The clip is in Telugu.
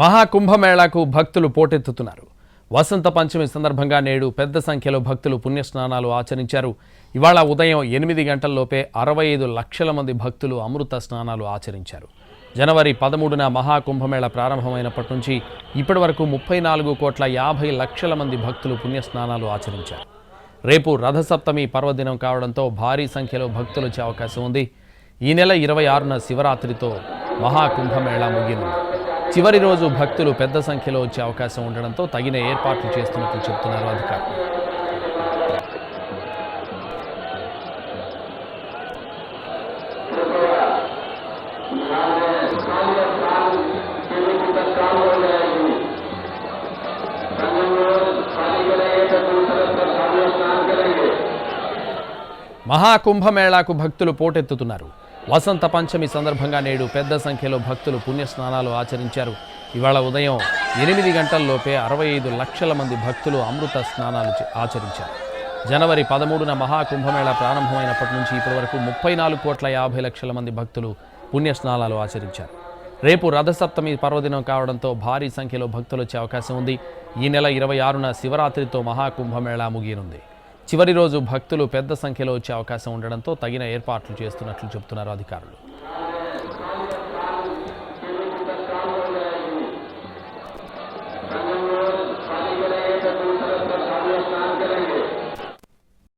మహాకుంభమేళాకు భక్తులు పోటెత్తుతున్నారు. వసంత పంచమి సందర్భంగా నేడు పెద్ద సంఖ్యలో భక్తులు పుణ్యస్నానాలు ఆచరించారు. ఇవాళ ఉదయం ఎనిమిది గంటల్లోపే అరవై ఐదు లక్షల మంది భక్తులు అమృత స్నానాలు ఆచరించారు. జనవరి పదమూడున మహాకుంభమేళ ప్రారంభమైనప్పటి నుంచి ఇప్పటి వరకు ముప్పై నాలుగు కోట్ల యాభై లక్షల మంది భక్తులు పుణ్యస్నానాలు ఆచరించారు. రేపు రథసప్తమి పర్వదినం కావడంతో భారీ సంఖ్యలో భక్తులు వచ్చే అవకాశం ఉంది. ఈ నెల ఇరవై ఆరున శివరాత్రితో మహాకుంభమేళా ముగియనుంది. చివరి రోజు భక్తులు పెద్ద సంఖ్యలో వచ్చే అవకాశం ఉండడంతో తగిన ఏర్పాట్లు చేస్తున్నట్లు చెబుతున్నారు అధికారులు. మహాకుంభమేళాకు భక్తులు పోటెత్తుతున్నారు. వసంత పంచమి సందర్భంగా నేడు పెద్ద సంఖ్యలో భక్తులు పుణ్యస్నానాలు ఆచరించారు. ఇవాళ ఉదయం ఎనిమిది గంటల్లోపే అరవై ఐదు లక్షల మంది భక్తులు అమృత స్నానాలు ఆచరించారు. జనవరి పదమూడున మహాకుంభమేళ ప్రారంభమైనప్పటి నుంచి ఇప్పటివరకు ముప్పై నాలుగు కోట్ల యాభై లక్షల మంది భక్తులు పుణ్యస్నానాలు ఆచరించారు. రేపు రథసప్తమి పర్వదినం కావడంతో భారీ సంఖ్యలో భక్తులు వచ్చే అవకాశం ఉంది. ఈ నెల ఇరవై ఆరున శివరాత్రితో మహాకుంభమేళా ముగియనుంది. చివరి రోజు భక్తులు పెద్ద సంఖ్యలో వచ్చే అవకాశం ఉండడంతో తగిన ఏర్పాట్లు చేస్తున్నట్లు చెబుతున్నారు అధికారులు.